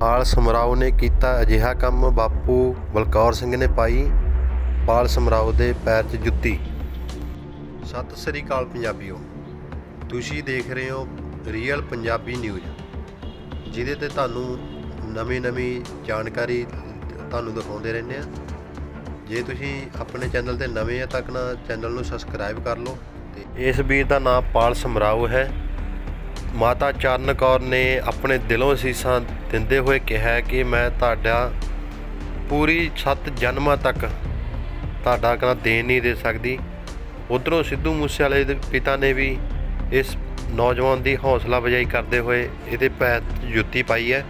ਪਾਲ ਸਮਰਾਓ ਨੇ ਕੀਤਾ ਅਜਿਹਾ ਕੰਮ। ਬਾਪੂ ਬਲਕੌਰ ਸਿੰਘ ਨੇ ਪਾਈ ਪਾਲ ਸਮਰਾਓ ਦੇ ਪੈਰ 'ਚ ਜੁੱਤੀ। ਸਤਿ ਸ੍ਰੀ ਅਕਾਲ ਪੰਜਾਬੀਓ। ਤੁਸੀਂ ਦੇਖ ਰਹੇ ਹੋ ਰੀਅਲ ਪੰਜਾਬੀ ਨਿਊਜ਼ ਜਿਹਦੇ ਤੇ ਤੁਹਾਨੂੰ ਨਵੀਂ ਨਵੀਂ ਜਾਣਕਾਰੀ ਤੁਹਾਨੂੰ ਦਿਖਾਉਂਦੇ ਰਹਿੰਦੇ ਆ ਜੇ ਤੁਸੀਂ ਆਪਣੇ ਚੈਨਲ ਤੇ ਨਵੇਂ ਆ, ਤਾਂ ਨਾ ਚੈਨਲ ਨੂੰ ਸਬਸਕ੍ਰਾਈਬ ਕਰ ਲਓ ਤੇ ਇਸ ਵੀਰ ਦਾ ਨਾਮ ਪਾਲ ਸਮਰਾਓ ਹੈ। ਮਾਤਾ ਚਰਨ ਕੌਰ ਨੇ ਆਪਣੇ ਦਿਲੋਂ ਅਸੀਸਾਂ ਦਿੰਦੇ ਹੋਏ ਕਿਹਾ ਕਿ ਮੈਂ ਤੁਹਾਡਾ ਪੂਰੀ ਸੱਤ ਜਨਮਾਂ ਤੱਕ ਤੁਹਾਡਾ ਕਨਾ ਦੇਣ ਨਹੀਂ ਦੇ ਸਕਦੀ। ਉਧਰੋਂ ਸਿੱਧੂ ਮੂਸੇਵਾਲੇ ਦੇ ਪਿਤਾ ਨੇ ਵੀ ਇਸ ਨੌਜਵਾਨ ਦੀ ਹੌਸਲਾ ਅਫਜ਼ਾਈ ਕਰਦੇ ਹੋਏ ਇਹਦੇ ਪੈਰ ਜੁੱਤੀ ਪਾਈ ਹੈ।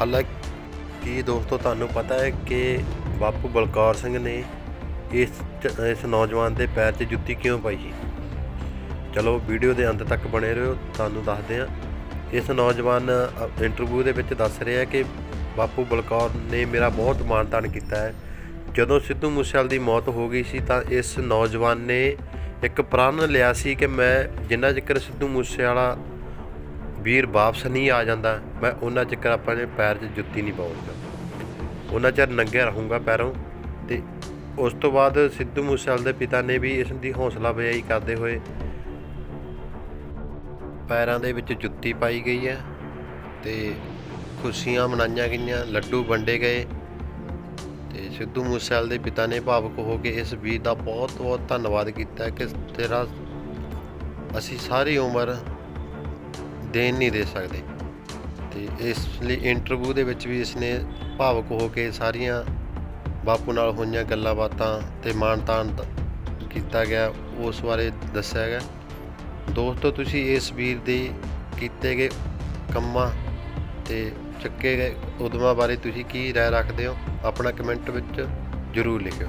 ਹਾਲਾਂਕਿ ਦੋਸਤੋ, ਤੁਹਾਨੂੰ ਪਤਾ ਹੈ ਕਿ ਬਾਪੂ ਬਲਕੌਰ ਸਿੰਘ ਨੇ ਇਸ ਇਸ ਨੌਜਵਾਨ ਦੇ ਪੈਰ 'ਚ ਜੁੱਤੀ ਕਿਉਂ ਪਾਈ ਸੀ? ਚਲੋ ਵੀਡੀਓ ਦੇ ਅੰਤ ਤੱਕ ਬਣੇ ਰਹੋ, ਤੁਹਾਨੂੰ ਦੱਸਦੇ ਹਾਂ। ਇਸ ਨੌਜਵਾਨ ਇੰਟਰਵਿਊ ਦੇ ਵਿੱਚ ਦੱਸ ਰਿਹਾ ਕਿ ਬਾਪੂ ਬਲਕੌਰ ਨੇ ਮੇਰਾ ਬਹੁਤ ਮਾਣਤਾਣ ਕੀਤਾ ਹੈ। ਜਦੋਂ ਸਿੱਧੂ ਮੂਸੇਵਾਲ ਦੀ ਮੌਤ ਹੋ ਗਈ ਸੀ ਤਾਂ ਇਸ ਨੌਜਵਾਨ ਨੇ ਇੱਕ ਪ੍ਰਣ ਲਿਆ ਸੀ ਕਿ ਮੈਂ ਜਿੰਨਾ ਚਿਰ ਸਿੱਧੂ ਮੂਸੇਵਾਲਾ ਵੀਰ ਵਾਪਸ ਨਹੀਂ ਆ ਜਾਂਦਾ, ਮੈਂ ਉਹਨਾਂ ਚਿਰ ਆਪਣੇ ਪੈਰ 'ਚ ਜੁੱਤੀ ਨਹੀਂ ਪਾਉਂਗਾ ਉਹਨਾਂ ਚਿਰ ਨੰਗੇ ਰਹੂੰਗਾ ਪੈਰੋਂ ਤੇ ਉਸ ਤੋਂ ਬਾਅਦ ਸਿੱਧੂ ਮੂਸੇਵਾਲੇ ਦੇ ਪਿਤਾ ਨੇ ਵੀ ਇਸ ਦੀ ਹੌਸਲਾ ਅਫਜ਼ਾਈ ਕਰਦੇ ਹੋਏ ਪੈਰਾਂ ਦੇ ਵਿੱਚ ਜੁੱਤੀ ਪਾਈ ਗਈ ਹੈ ਤੇ ਖੁਸ਼ੀਆਂ ਮਨਾਈਆਂ ਗਈਆਂ, ਲੱਡੂ ਵੰਡੇ ਗਏ ਤੇ ਸਿੱਧੂ ਮੂਸੇਵਾਲੇ ਦੇ ਪਿਤਾ ਨੇ ਭਾਵੁਕ ਹੋ ਕੇ ਇਸ ਵੀਰ ਦਾ ਬਹੁਤ ਬਹੁਤ ਧੰਨਵਾਦ ਕੀਤਾ ਕਿ ਤੇਰਾ ਅਸੀਂ ਸਾਰੀ ਉਮਰ ਦੇਣ ਨਹੀਂ ਦੇ ਸਕਦੇ ਤੇ ਇਸ ਲਈ ਇੰਟਰਵਿਊ ਦੇ ਵਿੱਚ ਵੀ ਇਸਨੇ ਭਾਵੁਕ ਹੋ ਕੇ ਸਾਰੀਆਂ ਬਾਪੂ ਨਾਲ ਹੋਈਆਂ ਗੱਲਾਂ ਬਾਤਾਂ ਤੇ ਮਾਣ-ਤਾਣ ਕੀਤਾ ਗਿਆ, ਉਸ ਬਾਰੇ ਦੱਸਿਆ ਗਿਆ। ਦੋਸਤੋ, ਤੁਸੀਂ ਇਸ ਵੀਰ ਦੇ ਕੀਤੇ ਗਏ ਕੰਮਾਂ ਤੇ ਚੱਕੇ ਗਏ ਉਦਮਾਂ ਬਾਰੇ ਤੁਸੀਂ ਕੀ ਰਾਏ ਰੱਖਦੇ ਹੋ? ਆਪਣਾ ਕਮੈਂਟ ਵਿੱਚ ਜ਼ਰੂਰ ਲਿਖਿਓ।